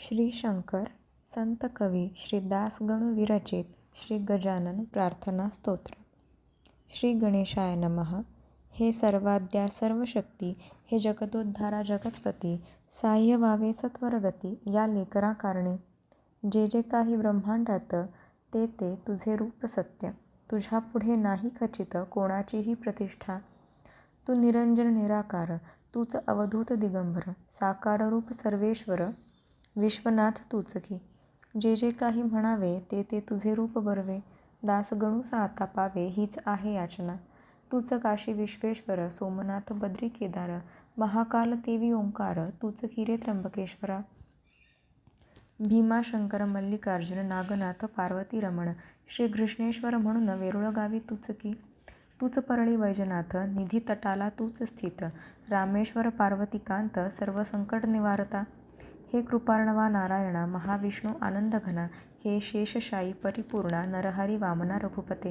श्री शंकर संत कवी श्री दासगणू विरचित श्री गजानन प्रार्थना स्तोत्र. श्री गणेशाय नमः. हे सर्वाद्या सर्वशक्ती हे जगदोद्धारा जगत्पती साह्य व्हावे सत्वरगती या लेकरा कारणे जे जे काही ब्रह्मांडात ते ते तुझे रूप सत्य. तुझ्या पुढे नाही खचित कोणाचीही प्रतिष्ठा. तू निरंजन निराकार तूच अवधूत दिगंबर साकार रूप सर्वेश्वर. विश्वनाथ तुचकी. जे जे काही म्हणावे ते ते तुझे रूप बरवे दास गणूस आता पावे हीच आहे याचना. तूच काशी विश्वेश्वर सोमनाथ बद्री केदार महाकाल तेवी ओंकार तूच किरे त्र्यंबकेश्वरा. भीमाशंकर मल्लिकार्जुन नागनाथ पार्वती रमण श्री घृष्णेश्वर म्हणून वेरुळगावी तुचकी. तूच की तूच परळी वैजनाथ निधी तटाला तूच स्थित. रामेश्वर पार्वतीकांत सर्व संकट निवारता. हे कृपार्णवा नारायणा महाविष्णू आनंदघना हे शेषशायी परिपूर्णा नरहरी वामना रघुपते.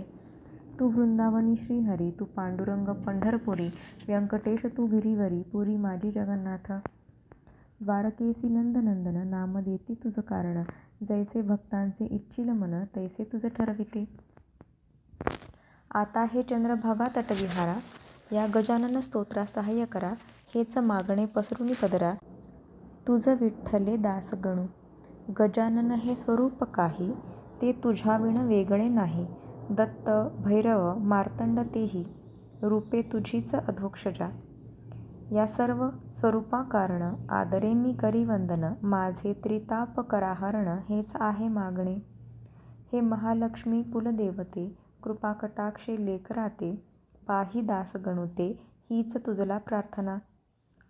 तू वृंदावनी श्रीहरी तू पांडुरंग पंढरपुरी व्यंकटेश तू गिरीवरी पुरी माझी जगन्नाथ. द्वारकेसी नंदनंदन नाम देती तुझं कारण जैसे भक्तांचे इच्छिल मन तैसे तुझं ठरविते. आता हे चंद्रभागा तटविहारा या गजानन स्तोत्रा सहाय्य करा हेच मागणे पसरून पदरा तुझं विठ्ठले दास गणू. गजानन हे स्वरूप काही ते तुझ्याविण वेगळे नाही. दत्त भैरव मार्तंड तेही रूपे तुझीच अधोक्षजा. या सर्व स्वरूपाकारण आदरे मी करी वंदन माझे त्रिताप कराहरण हेच आहे मागणे. हे महालक्ष्मी कुलदेवते कृपाकटाक्षे लेकराते पाही दासगणुते हीच तुझला प्रार्थना.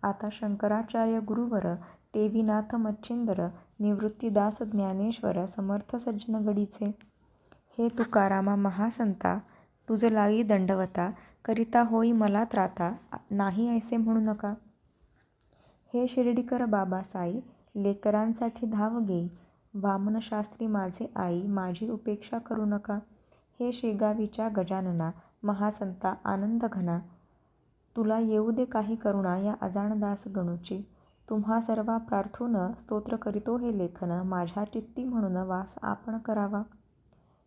आता शंकराचार्य गुरुवर देवीनाथ मच्छिंदर निवृत्तीदास ज्ञानेश्वर समर्थ सज्जन गडीचे हे तुकारामा महासंता तुझ लागी दंडवता करिता होई मला त्राता नाही ऐसे म्हणू नका. हे शिर्डीकर बाबासाई लेकरांसाठी धाव घेई वामनशास्त्री माझे आई माझी उपेक्षा करू नका. हे शेगावीच्या गजानना महासंता आनंद घना तुला येऊ दे काही करुणा या अजाणदास गणूची. तुम्हा सर्वा प्रार्थून स्तोत्र करीतो हे लेखन. माझ्या चित्ती म्हणून वास आपण करावा.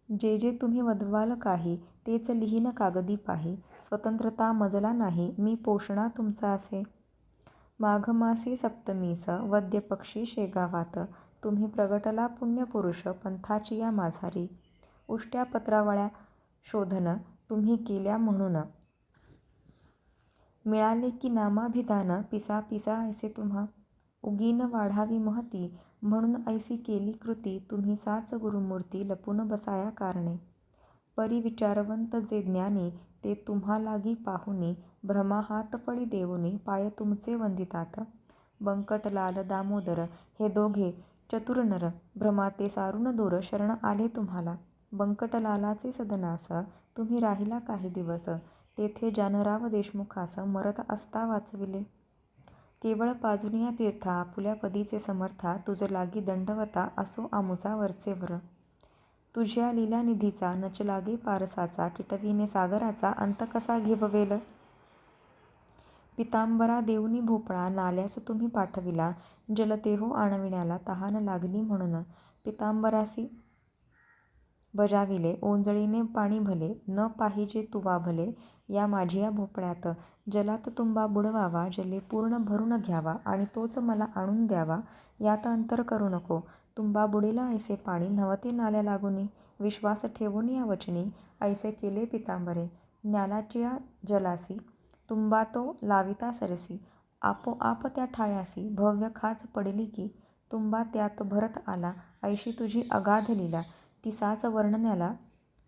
जे जे तुम्ही वदवाल काही तेच लिहीन कागदी पाही. स्वतंत्रता मजला नाही मी पोषणा तुमचा असे. माघमासी सप्तमीस वद्यपक्षी शेगावात. तुम्ही प्रगटला पुण्यपुरुष पंथाची या माझारी उष्ट्या पत्रावळ्या शोधन तुम्ही केल्या म्हणून. मिळाले की नामाभिधान पिसा पिसा ऐसे तुम्हा उगीन वाढावी महती म्हणून ऐसी केली कृती तुम्ही साच गुरुमूर्ती लपून बसाया कारणे. परी विचारवंत जे ज्ञानी ते तुम्हा लागी पाहुनी भ्रमा हातफळी देऊनी पाय तुमचे वंदितात. बंकटलाल दामोदर हे दोघे चतुर नर भ्रमाते सारून दूर शरण आले तुम्हाला. बंकटलालाचे सदनास तुम्ही राहिला काही दिवस. तेथे जानराव देशमुखास मरत असता वाचविले. केवळ पाजुनिया तीर्था आपुल्या पदीचे समर्था तुझ लागी दंडवता असो आमुचा वरचेवर तुझ्या लीलानिधीचा नच लागे पारसाचा टिटवीने सागराचा अंत कसा घेववेल पितांबरा देऊनी भोपळा नाल्यास तुम्ही पाठविला जलतेहो आणविण्याला तहान लागली म्हणून. पितांबरासी बजाविले ओंजळीने पाणी भले न पाहिजे तुवा भले या माझिया भोपळ्यात. जलात तुंबा बुडवावा जले पूर्ण भरून घ्यावा आणि तोच मला आणून द्यावा यात अंतर करू नको. तुंबा बुडीला ऐसे पाणी नवते नाल्या लागुनी. विश्वास ठेवून या वचनी ऐसे केले पितांबरे. ज्ञानाच्या जलासी तुंबा तो लाविता सरसी. आपोआप त्या ठायासी भव्य खाच पडली की तुंबा त्यात भरत आला ऐशी तुझी अगाध लीला. तिसाच वर्णनाला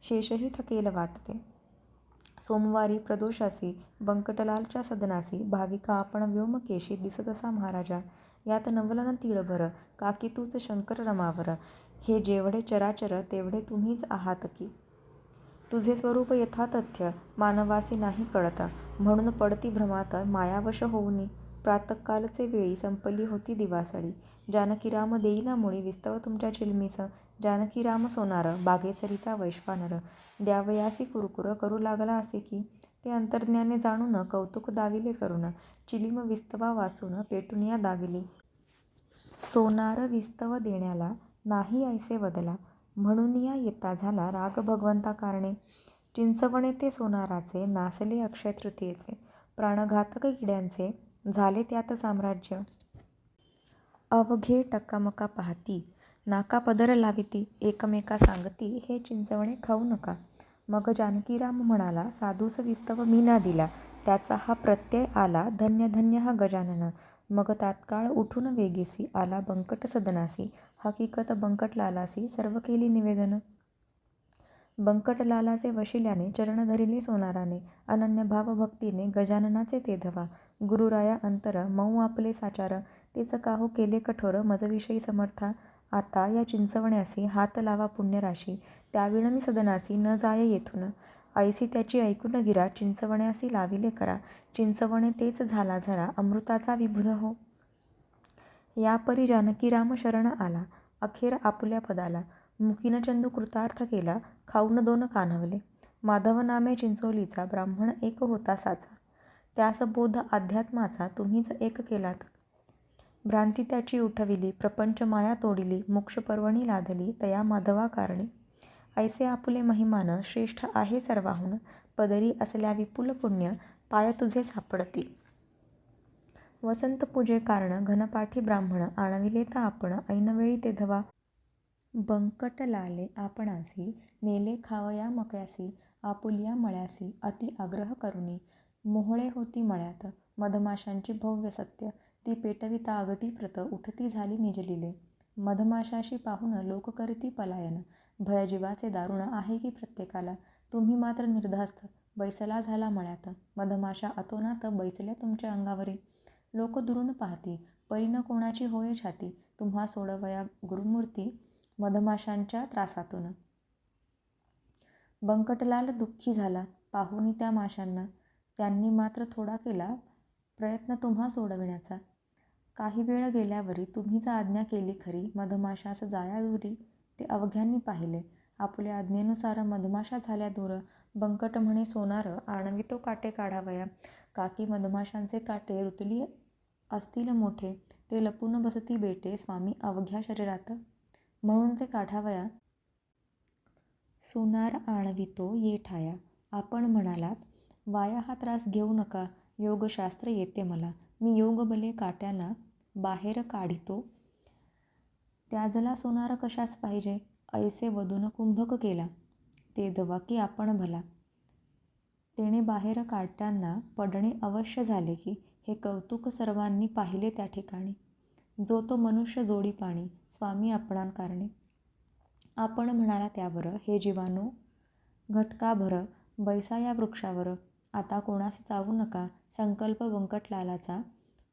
शेषही थकेल वाटते. सोमवारी प्रदोषासी बंकटलालच्या सदनासी भाविका आपण व्योमकेशी दिसतसा महाराजा. यात नवलन तीळभर काकी तूच शंकर रमावर. हे जेवढे चराचर तेवढे तुम्हीच आहात की. तुझे स्वरूप यथातथ्य मानवासी नाही कळत. म्हणून पडती भ्रमात मायावश होऊनी. प्रातःकालचे वेळी संपली होती दिवासळी. जानकीराम देईना मुळी विस्तव तुमच्या चिलमीस. जानकीराम सोनार बागेसरीचा वैश्वानर. द्यावयासी कुरकुर करू लागला असे की ते अंतर्ज्ञाने जाणून कौतुक दाविले करून चिलीम विस्तवा वाचून पेटुनिया दाविली. सोनार विस्तव देण्याला नाही ऐसे बदला. म्हणून या येता झाला राग भगवंता कारणे चिंचवणे ते सोनाराचे नासले अक्षय तृतीयेचे प्राणघातक किड्यांचे झाले त्यात साम्राज्य. अवघे टक्कामका पाहती नाका पदर लाविती एकमेका सांगती हे चिंचवणे खाऊ नका. मग जानकीराम म्हणाला साधूस विस्तव मीना दिला त्याचा हा प्रत्यय आला धन्य धन्य हा गजानन. मग तात्काळ उठून वेगेसी आला बंकट सदनासी हकीकत बंकटलालासी सर्व केली निवेदन. बंकटलालाचे वशिल्याने चरण धरिले सोनाराने अनन्य भाव भक्तीने गजाननाचे ते धवा. गुरुराया अंतर मऊ आपले साचार तेच काहो केले कठोर मजविषयी समर्था. आता या चिंचवण्यासी हात लावा पुण्यराशी त्यावेळ मी सदनासी न जाय येथून. ऐसी त्याची ऐकून गिरा चिंचवण्यासी लाविले करा. चिंचवणे तेच झाला झरा अमृताचा विभुध हो. या परी जानकीराम शरण आला अखेर आपुल्या पदाला. मुकीन चंदू कृतार्थ केला खाऊन दोन कान्हवले माधवनामे चिंचोलीचा ब्राह्मण एक होता साचा. त्यास बोध अध्यात्माचा तुम्हीच एक केलात. भ्रांती त्याची उठविली प्रपंच माया तोडिली मोक्ष पर्वणी लादली तया माधवा कारणी. ऐसे आपुले महिमान श्रेष्ठ आहे सर्वाहून पदरी असल्या विपुल पुण्य पाय तुझे सापडती. वसंत पूजे कारण घनपाठी ब्राह्मण आणविले तर आपण ऐनवेळी ते धवा. बंकटलाले आपणासी नेले खावया मक्यासी आपुलिया मळ्यासी अति आग्रह करुणी मोहळे होती मळ्यात. मधमाशांची भव्य सत्य. ती पेटविता आगटी प्रत उठती झाली निजलिले मधमाशाशी पाहून लोक करीती पलायन. भयजीवाचे दारुण आहे की प्रत्येकाला? तुम्ही मात्र निर्धास्त. बैसला झाला मळ्यात. मधमाशा अतोनात बैसल्या तुमच्या अंगावरी. लोक दुरून पाहती परीनं कोणाची होय छाती? तुम्हा सोडवया गुरुमूर्ती मधमाशांच्या त्रासातून. बंकटलाल दुःखी झाला. पाहुनी त्या माशांना. त्यांनी मात्र थोडा केला प्रयत्न तुम्हा सोडविण्याचा. काही वेळ गेल्यावरी तुम्हीच आज्ञा केली खरी. मधमाशास जाया दुरी ते अवघ्यांनी पाहिले. आपल्या आज्ञेनुसार मधमाशा झाल्या दूर. बंकट म्हणे सोनार आणवितो काटे काढावया. काकी मधमाशांचे काटे रुतली असतील मोठे. ते लपून बसती बेटे. स्वामी अवघ्या शरीरात म्हणून ते काढावया. सोनार आणवितो ये ठाया आपण म्हणालात वाया हा त्रास घेऊ नका. योगशास्त्र येते मला. मी योगबले काट्याला बाहेर काढितो. त्याजला सोनार कशास पाहिजे? ऐसे वधून कुंभक केला. ते दवा की आपण भला. तेणे बाहेर काढताना पडणे अवश्य झाले की हे कौतुक सर्वांनी पाहिले त्या ठिकाणी. जो तो मनुष्य जोडी पाणी स्वामी आपणान कारणे आपण म्हणाला त्यावर हे जीवाणू घटकाभर बैसा या वृक्षावर. आता कोणास चावू नका संकल्प बंकटलालाचा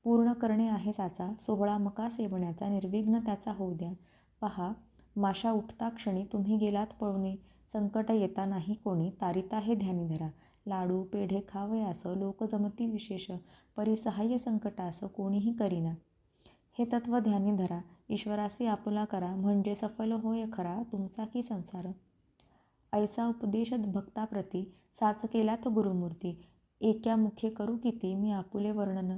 पूर्ण करणे आहे साचा सोहळा मका सेवण्याचा निर्विघ्न त्याचा होऊ द्या. पहा माशा उठता क्षणी तुम्ही गेलात पळूने संकट येता नाही कोणी तारिता हे ध्यानी धरा. लाडू पेढे खावयास लोक जमती विशेष परिसहाय्य संकटास कोणीही करीना. हे तत्व ध्यानी धरा ईश्वरासी आपुला करा म्हणजे सफल होय खरा तुमचा की संसार. ऐसा उपदेश भक्ताप्रती साच केला तो गुरुमूर्ती. एक्या मुखे करू किती मी आपुले वर्णन.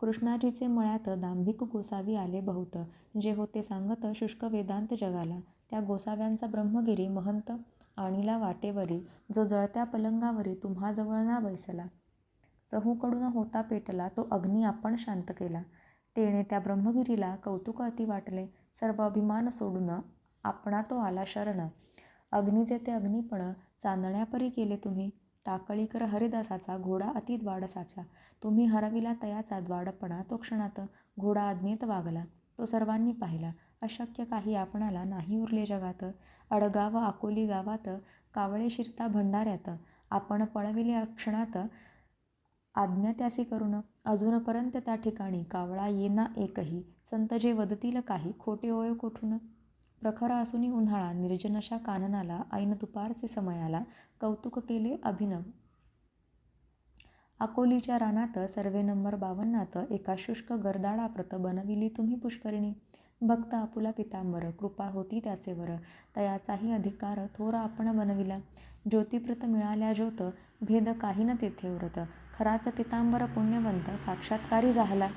कृष्णाजीचे मळ्यात दांभिक गोसावी आले बहुत. जे होते सांगत शुष्क वेदांत जगाला. त्या गोसाव्यांचा ब्रह्मगिरी महंत आणिला वाटेवरी. जो जळत्या पलंगावरी तुम्हाजवळ ना बैसला. चहूकडून होता पेटला तो अग्नी आपण शांत केला. तेणे त्या ब्रह्मगिरीला कौतुक अति वाटले. सर्व अभिमान सोडून आपणा तो आला शरण. अग्नीचे ते अग्निपण चांदण्यापरी केले तुम्ही. टाकळीकर हरिदासाचा घोडा अति द्वाडसाचा तुम्ही हरविला तयाचा द्वाडपणा तो क्षणात घोडा आज्ञेत वागला. तो सर्वांनी पाहिला. अशक्य काही आपणाला नाही उरले जगात. अडगाव अकोली गावात कावळे शिरता भंडाऱ्यात. आपण पळविले क्षणात आज्ञा त्यासी करून अजूनपर्यंत त्या ठिकाणी कावळा येना एकही. संत जे वदतील काही खोटे ओय कोठून प्रखर असूनी उन्हाळा निर्जनशा काननाला ऐन दुपारचे समयाला कौतुक केले अभिनव. अकोलीच्या रानात सर्वे नंबर बावन्नात एका शुष्क गरदाळाप्रत बनविली तुम्ही पुष्करिणी. भक्त आपुला पितांबर कृपा होती त्याचे वर. तयाचाही अधिकार थोर आपण बनविला. ज्योतिप्रत मिळाल्या ज्योत भेद काही न तेथे उरत. खराच पितांबर पुण्यवंत साक्षात्कारी झाला.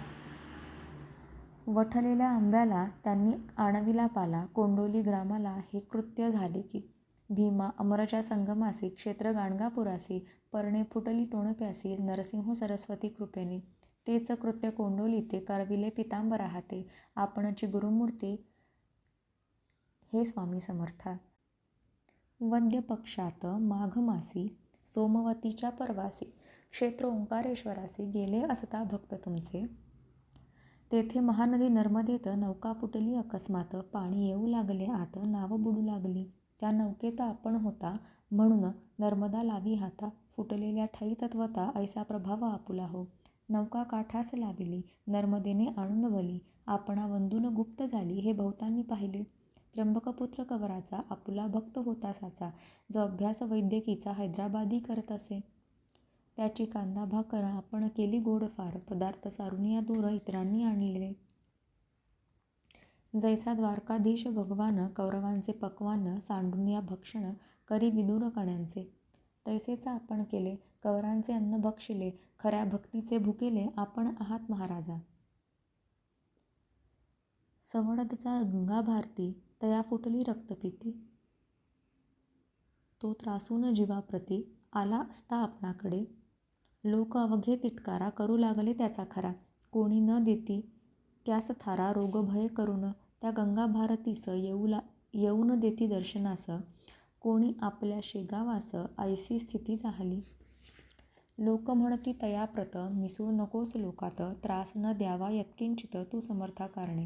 वठलेल्या आंब्याला त्यांनी आणविला पाला. कोंडोली ग्रामाला हे कृत्य झाले की भीमा अमरच्या संगमासी क्षेत्र गाणगापुरासी पर्णे फुटली टोणप्यासी नरसिंह सरस्वती कृपेने. तेच कृत्य कोंडोली ते करविले पितांबर हाते. आपणची गुरुमूर्ती हे स्वामी समर्था. वद्य पक्षात माघमासी सोमवतीच्या परवासी क्षेत्र ओंकारेश्वरासी गेले असता भक्त तुमचे? तेथे महानदी नर्मदेत नौका फुटली. अकस्मात पाणी येऊ लागले. आत नाव बुडू लागली. त्या नौकेत आपण होता म्हणून नर्मदा लावी हाता फुटलेल्या ठाई तत्वता ऐसा प्रभाव आपुला हो. नौका काठास लाविली. नर्मदेने आणून भली आपणा वंदून गुप्त झाली हे बहुतांनी पाहिले. त्र्यंबकपुत्र कवराचा आपुला भक्त होता साचा. जो अभ्यास वैद्यकीचा हैदराबादी करत असे. त्याची कांदा भाकर आपण केली गोड फार. पदार्थ सारुनिया दूर इतरांनी आणलेले जैसा द्वारकाधीश भगवान कौरवांचे पक्वान सांडून या भक्षण करी विदूर कण्यांचे. तैसेच आपण केले. कौरांचे अन्न भक्षिले. खऱ्या भक्तीचे भुकेले. आपण आहात महाराजा. सवडदचा गंगा भारती. तया फुटली रक्तपिती. तो त्रासून जीवाप्रती. आला असता आपणाकडे. लोक अवघे तिटकारा करू लागले त्याचा खरा. कोणी न देती त्यास थारा रोगभय करून त्या गंगा भारतीस येऊ ला येऊन देती दर्शनास. कोणी आपल्या शेगावास ऐसी स्थिती झाली. लोक म्हणती तयाप्रत मिसळू नकोस लोकात त्रास न द्यावा यत्किंचित तू समर्था कारणे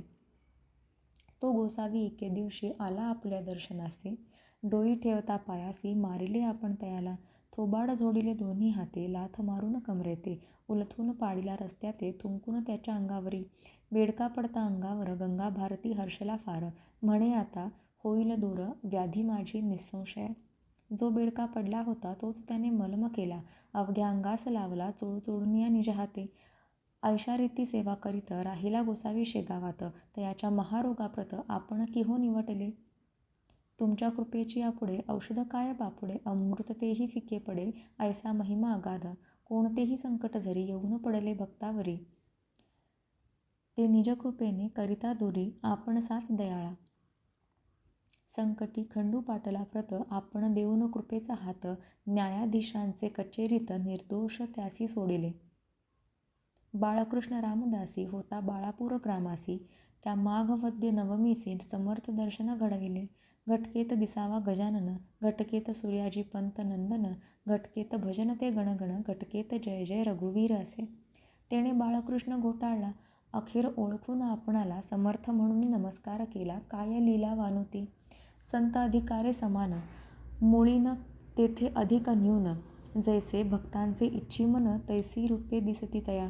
तो गोसावी एके दिवशी आला आपल्या दर्शनासी. डोई ठेवता पायासी मारिले आपण तयाला. थोबाड झोडिले दोन्ही हाते लाथ मारून कमरेते उलथून पाडिला रस्त्याते थुंकून त्याच्या अंगावरी. बेडका पडता अंगावर गंगा भारती हर्षला फार. म्हणे आता होईल दूर व्याधी माझी निसंशय. जो बेडका पडला होता तोच त्याने मलम केला अवघ्या अंगास लावला चोळ या निजहाते ऐशारीती सेवा करीत राहिला गोसावी शेगावात तयाच्या महारोगाप्रत आपण किहो निवटले? तुमच्या कृपेची यापुढे औषध काय बापुडे अमृततेही फिके पडे ऐसा महिमा अगाध कोणतेही संकट जरी येऊन पडले भक्तावरी. ते निजकृपेने करिता दुरी आपण साच दयाळा. संकटी खंडू पाटला प्रत आपण देऊन कृपेचा हात. न्यायाधीशांचे कचेरीत निर्दोष त्यासी सोडिले. बाळकृष्ण रामदासी होता बाळापूर ग्रामासी. त्या माघवद्य नवमीसी समर्थ दर्शन घडविले. घटकेत दिसावा गजानन घटकेत सूर्याजी पंत नंदन घटकेत भजन ते गणगण घटकेत जय जय रघुवीर असे. तेणे बाळकृष्ण घोटाळला. अखेर ओळखून आपणाला समर्थ म्हणून नमस्कार केला. काय लीला वानुती? संत अधिकारे समान. मुळीन तेथे अधिक न्यून. जैसे भक्तांचे इच्छिमन तैसी रूपे दिसती तया.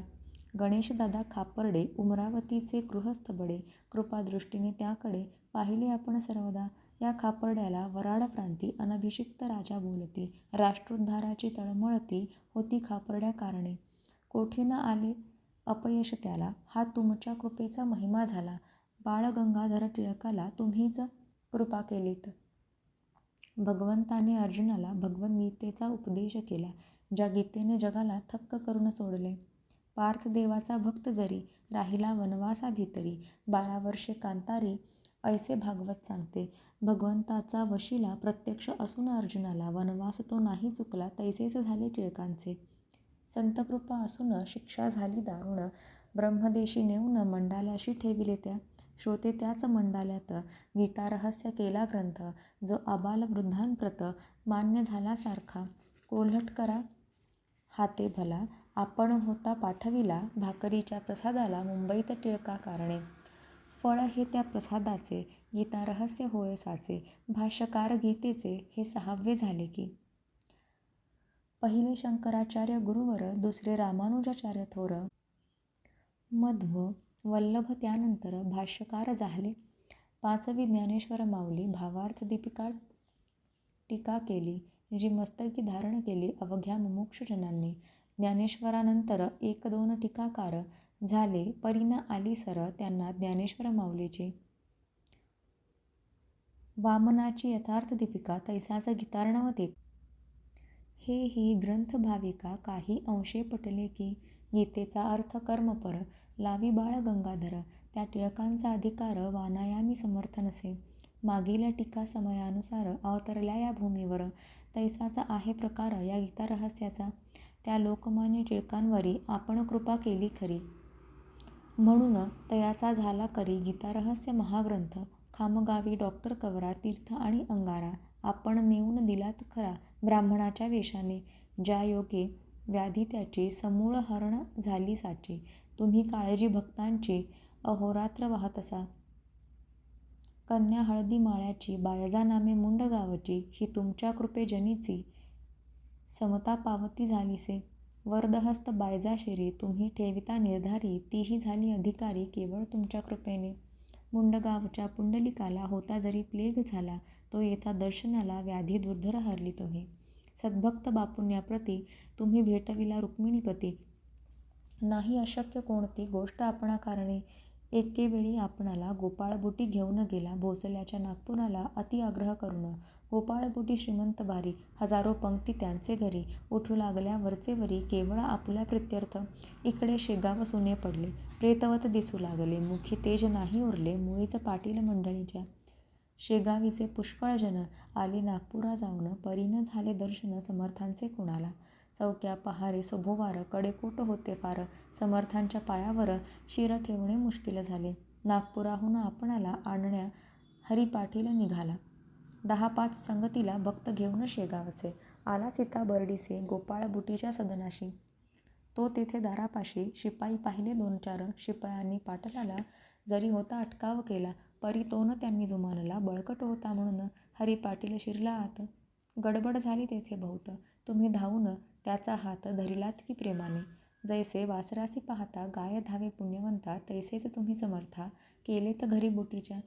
गणेशदादा खापर्डे उमरावतीचे गृहस्थ बडे. कृपादृष्टीने त्याकडे पाहिले आपण सर्वदा. या खापर्ड्याला वराड प्रांती अनभिषिक्त राजा बोलती. राष्ट्रोद्धाराची तळमळती होती खापर्ड्या कारणे. कोठीनं आले अपयश त्याला. हा तुमच्या कृपेचा महिमा झाला. बाळ गंगाधर टिळकाला तुम्हीच कृपा केलीत. भगवंताने अर्जुनाला भगवद्गीतेचा उपदेश केला. ज्या गीतेने जगाला थक्क करून सोडले. पार्थदेवाचा भक्त जरी राहिला वनवासा भितरी. बारा वर्षे कांतारी ऐसे भागवत सांगते. भगवंताचा वशिला प्रत्यक्ष असून अर्जुनाला वनवास तो नाही चुकला तैसेच झाले टिळकांचे. संतकृपा असून शिक्षा झाली दारुण. ब्रह्मदेशी नेऊन मंडाल्याशी ठेविले त्या. श्रोते त्याच मंडाल्यात. गीतारहस्य केला ग्रंथ. जो आबाल वृद्धांप्रत मान्य झाला सारखा. कोल्हट करा हाते भला. आपण होता पाठविला भाकरीच्या प्रसादाला मुंबईत टिळका कारणे. फळ हे त्या प्रसादाचे गीतारहस्य होय साचे भाष्यकार गीतेचे हे सहावे झाले की. पहिले शंकराचार्य गुरुवर दुसरे रामानुजाचार्य थोर. मध्व वल्लभ त्यानंतर भाष्यकार झाले. पाचवी ज्ञानेश्वर माऊली भावार्थ दीपिका टीका केली जी मस्तकी धारण केली अवघ्या मुमुक्षजनांनी. ज्ञानेश्वरानंतर एक दोन टीकाकार झाले. परीना आली सर त्यांना ज्ञानेश्वर माऊलीची. वामनाची यथार्थ दीपिका तैसाच गीतार्णव हे ही ग्रंथ भाविका काही अंशे पटले की गीतेचा अर्थ कर्मपर. लावी बाळ गंगाधर त्या टिळकांचा अधिकार वानायामी समर्थन असे मागील टीका समयानुसार अवतरल्या या भूमीवर. तैसाचा आहे प्रकार या गीतारहस्याचा त्या लोकमान्य टिळकांवरी आपण कृपा केली खरी. म्हणून तयाचा झाला करी गीतारहस्य महाग्रंथ खामगावी डॉक्टर कवरा तीर्थ आणि अंगारा आपण नेऊन दिलात खरा ब्राह्मणाच्या वेशाने ज्या योगे व्याधी त्याची समूळ हरण झाली साची. तुम्ही काळजी भक्तांची अहोरात्र वाहत असा. कन्या हळदी माळ्याची बायजा नामे मुंड गावची ही तुमच्या कृपेजनीची समता पावती झालीसे. वरदहस्त बायजाशिरी तुम्ही ठेविता निर्धारी तीही झाली अधिकारी केवळ तुमच्या कृपेने. मुंडगावच्या पुंडलिकाला होता जरी प्लेग झाला तो येथा दर्शनाला व्याधी दुर्धर हरली तुम्ही. सद्भक्त बापुण्याप्रती तुम्ही भेटविला रुक्मिणीपती. नाही अशक्य कोणती गोष्ट आपणा कारणे एकेवेळी आपणाला गोपाळबुटी घेऊन गेला भोसल्याच्या नागपुराला अति आग्रह करून गोपाळबुटी श्रीमंत बारी. हजारो पंक्ती त्यांचे घरी उठू लागल्या. वरचेवरी केवळ आपल्या प्रित्यर्थ. इकडे शेगाव सुने पडले. प्रेतवत दिसू लागले. मुखी तेज नाही उरले. मुळीच पाटील मंडळीच्या शेगावीचे पुष्कळ जन आले नागपुरा जाऊन. परीनं झाले दर्शन समर्थांचे कुणाला? चौक्या पहारे सभोवार कडेकोट होते फार समर्थांच्या पायावर शिर ठेवणे मुश्किल झाले. नागपुराहून आपणाला आणण्या हरी पाटील निघाला. दहा पाच संगतीला भक्त घेऊन शेगावचे. आला सीता बर्डीसे गोपाळ बुटीच्या सदनाशी. तो तेथे दारापाशी शिपाई पाहिले दोन चार शिपायांनी पाटलाला जरी होता अटकाव केला परी तोन त्यांनी जुमानला बळकट होता म्हणून हरी पाटील शिरला आत. गडबड झाली तेथे बहुत. तुम्ही धावून त्याचा हात धरिलात की प्रेमाने? जैसे वासरासी पाहता गाय धावे पुण्यवंता तैसेच तुम्ही समर्था. केले तर घरी बुटीच्या.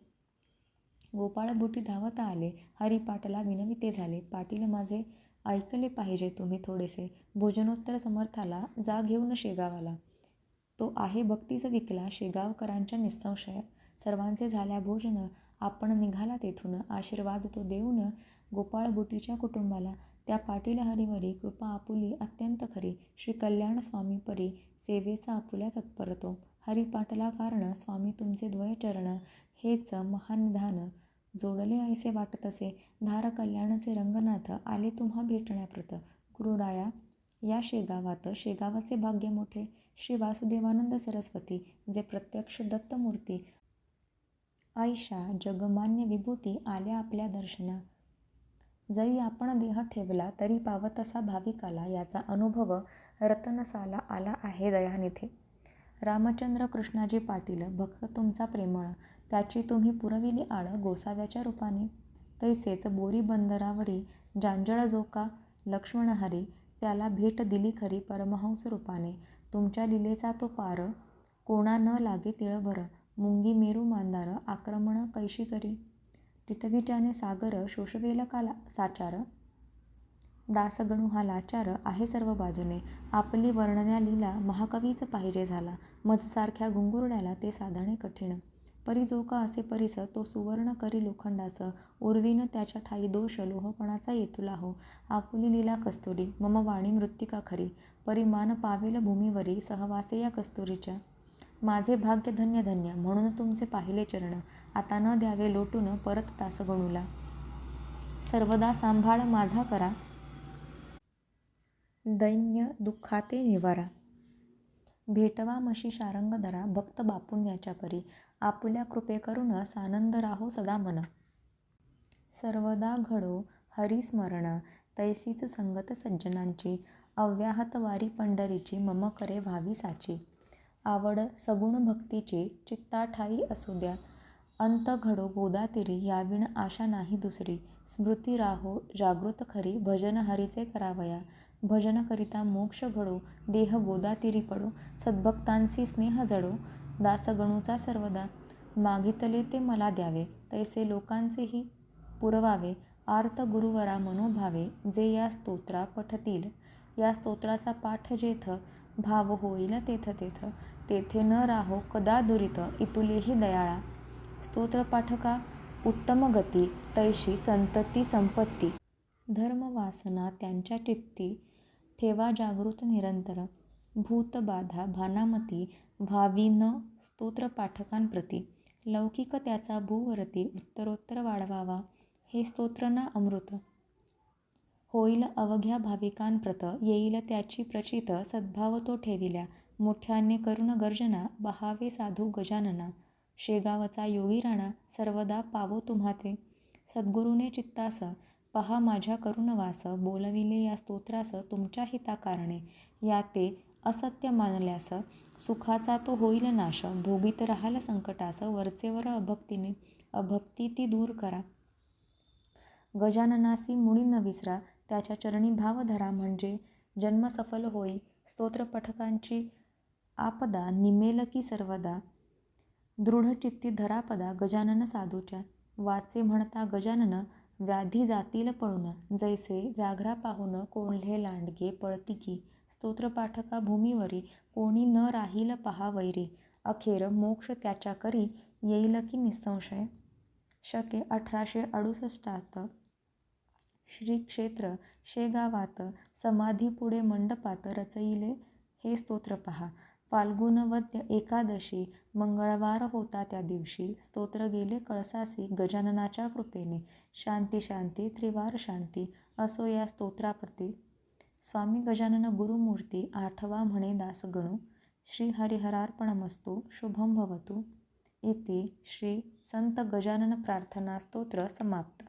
गोपाळ बुटी धावता आले. हरी पाटला विनविते झाले. पाटील माझे ऐकले पाहिजे तुम्ही थोडेसे. भोजनोत्तर समर्थाला जा घेऊन शेगावाला. तो आहे भक्तीच विकला. शेगावकरांच्या निसंशय सर्वांचे झाल्या भोजन. आपण निघाला तेथून. आशीर्वाद तो देऊन गोपाळबुटीच्या कुटुंबाला. त्या पाटील हरिवरी कृपा आपुली अत्यंत खरी. श्री कल्याण स्वामी परी सेवेचा आपुल्या तत्परतो हरिपाटला कारण स्वामी तुमचे द्वयचरण. हेच महान धान जोडले ऐसे वाटत असे. धार कल्याणचे रंगनाथ आले तुम्हा भेटण्याप्रत. गुरुराया या शेगावात शेगावाचे भाग्य मोठे. श्री वासुदेवानंद सरस्वती जे प्रत्यक्ष दत्तमूर्ती. आयशा जगमान्य विभूती आल्या आपल्या दर्शना. जरी आपण देह ठेवला तरी पावतसा भाविकाला याचा अनुभव रतनसाला आला आहे दयानिथे रामचंद्र कृष्णाजी पाटील भक्त तुमचा प्रेमळ त्याची तुम्ही पुरविली आळ गोसाव्याच्या रूपाने. तैसेच बोरी बंदरावरी जांजळ जोका लक्ष्मणहरी त्याला भेट दिली खरी परमहंस रूपाने. तुमच्या लिलेचा तो पार कोणा न लागे तिळभर मुंगी मेरू मांदार आक्रमण कैशी करी. टिटवीच्याने सागर शोषवेल काला साचार दासगणू हा लाचार आहे सर्व बाजूने. आपली वर्णन्या लीला महाकवीच पाहिजे झाला. मजसारख्या घुंगुरड्याला ते साधणे कठीण. परी जो का असे परिस तो सुवर्ण करी लोखंडास. उर्वीन त्याच्या ठाई दोष लोहपणाचा येतुला हो. आपुली लीला कस्तुरी मम वाणी मृत्तिका खरी. परिमान पावेल भूमीवरी सहवासे या कस्तुरीच्या. माझे भाग्य धन्य धन्य म्हणून तुमचे पाहिले चरण. आता न द्यावे लोटून परत तास गणूला सर्वदा सांभाळ माझा करा. दैन्य दुःखाते निवारा. भेटवा मशी शारंगधरा भक्त बापुण्याच्या परी. आपुल्या कृपे करून सानंद राहो सदा मन. सर्वदा घडो हरिस्मरण तैसीच संगत सज्जनांची. अव्याहत वारी पंढरीची मम करे व्हावी साची. आवड सगुण भक्तीची चित्ता ठाई असू द्या. अंत घडो गोदातिरी याविण आशा नाही दुसरी. स्मृती राहो जागृत खरी भजन हरीचे करावया. भजनकरिता मोक्ष घडो देह गोदातिरी पडो सद्भक्तांसी स्नेह जडो दासगणूचा सर्वदा. मागितले ते मला द्यावे तैसे लोकांचेही पुरवावे आर्त गुरुवरा मनोभावे जे या स्तोत्रा पठतील. या स्तोत्राचा पाठ जेथ भाव होईल तेथ तेथ तेथे न राहो कदा दुरित इतुलेही दयाळा. स्तोत्रपाठका उत्तम गती तैशी संतती संपत्ती. धर्मवासना त्यांच्या चित्ती ठेवा जागृत निरंतर. भूतबाधा भानामती व्हावी न स्तोत्रपाठकांप्रती लौकिक त्याचा भूवरती उत्तरोत्तर वाढवावा. हे स्तोत्र ना अमृत? होईल अवघ्या भाविकांप्रत येईल त्याची प्रचित सद्भाव तो ठेविल्या. मोठ्याने करुण गर्जना बहावे साधू गजानना. शेगावचा योगी राणा सर्वदा पावो तुम्हा ते सद्गुरूने चित्तास पहा माझ्या करुणवास बोलविले या स्तोत्रास तुमच्या हिताकारणे या ते असत्य मानल्यास सुखाचा तो होईल नाश भोगीत राहाल संकटास वरचेवर अभक्तीने अभक्ती ती दूर करा. गजाननासी मुळी न विसरा त्याच्या चरणी भाव धरा म्हणजे जन्म सफल होई स्तोत्रपठकांची आपदा निमेल की सर्वदा. दृढचित्ती धरापदा गजानन साधूच्या वाचे म्हणता गजानन व्याधी जातील पळून. जैसे व्याघ्रा पाहून कोल्हे लांडगे पळतिकी स्तोत्रपाठका भूमीवरी कोणी न राहील पहा वैरी. अखेर मोक्ष त्याच्या करी येईल की निसंशय? शके अठराशे अडुसष्टात श्री क्षेत्र शेगावात समाधीपुढे मंडपात रचईले हे स्तोत्र पहा. फाल्गुनवद्य एकादशी मंगळवार होता त्या दिवशी. स्तोत्र गेले कळसासी गजाननाच्या कृपेने. शांती शांती त्रिवार शांती असो या स्तोत्राप्रती. स्वामी गजानन गुरुमूर्ती आठवा म्हणे दासगणू श्री हरिहरार्पणमस्तु शुभम भवतु. इति श्री संत गजानन प्रार्थना स्तोत्र समाप्त.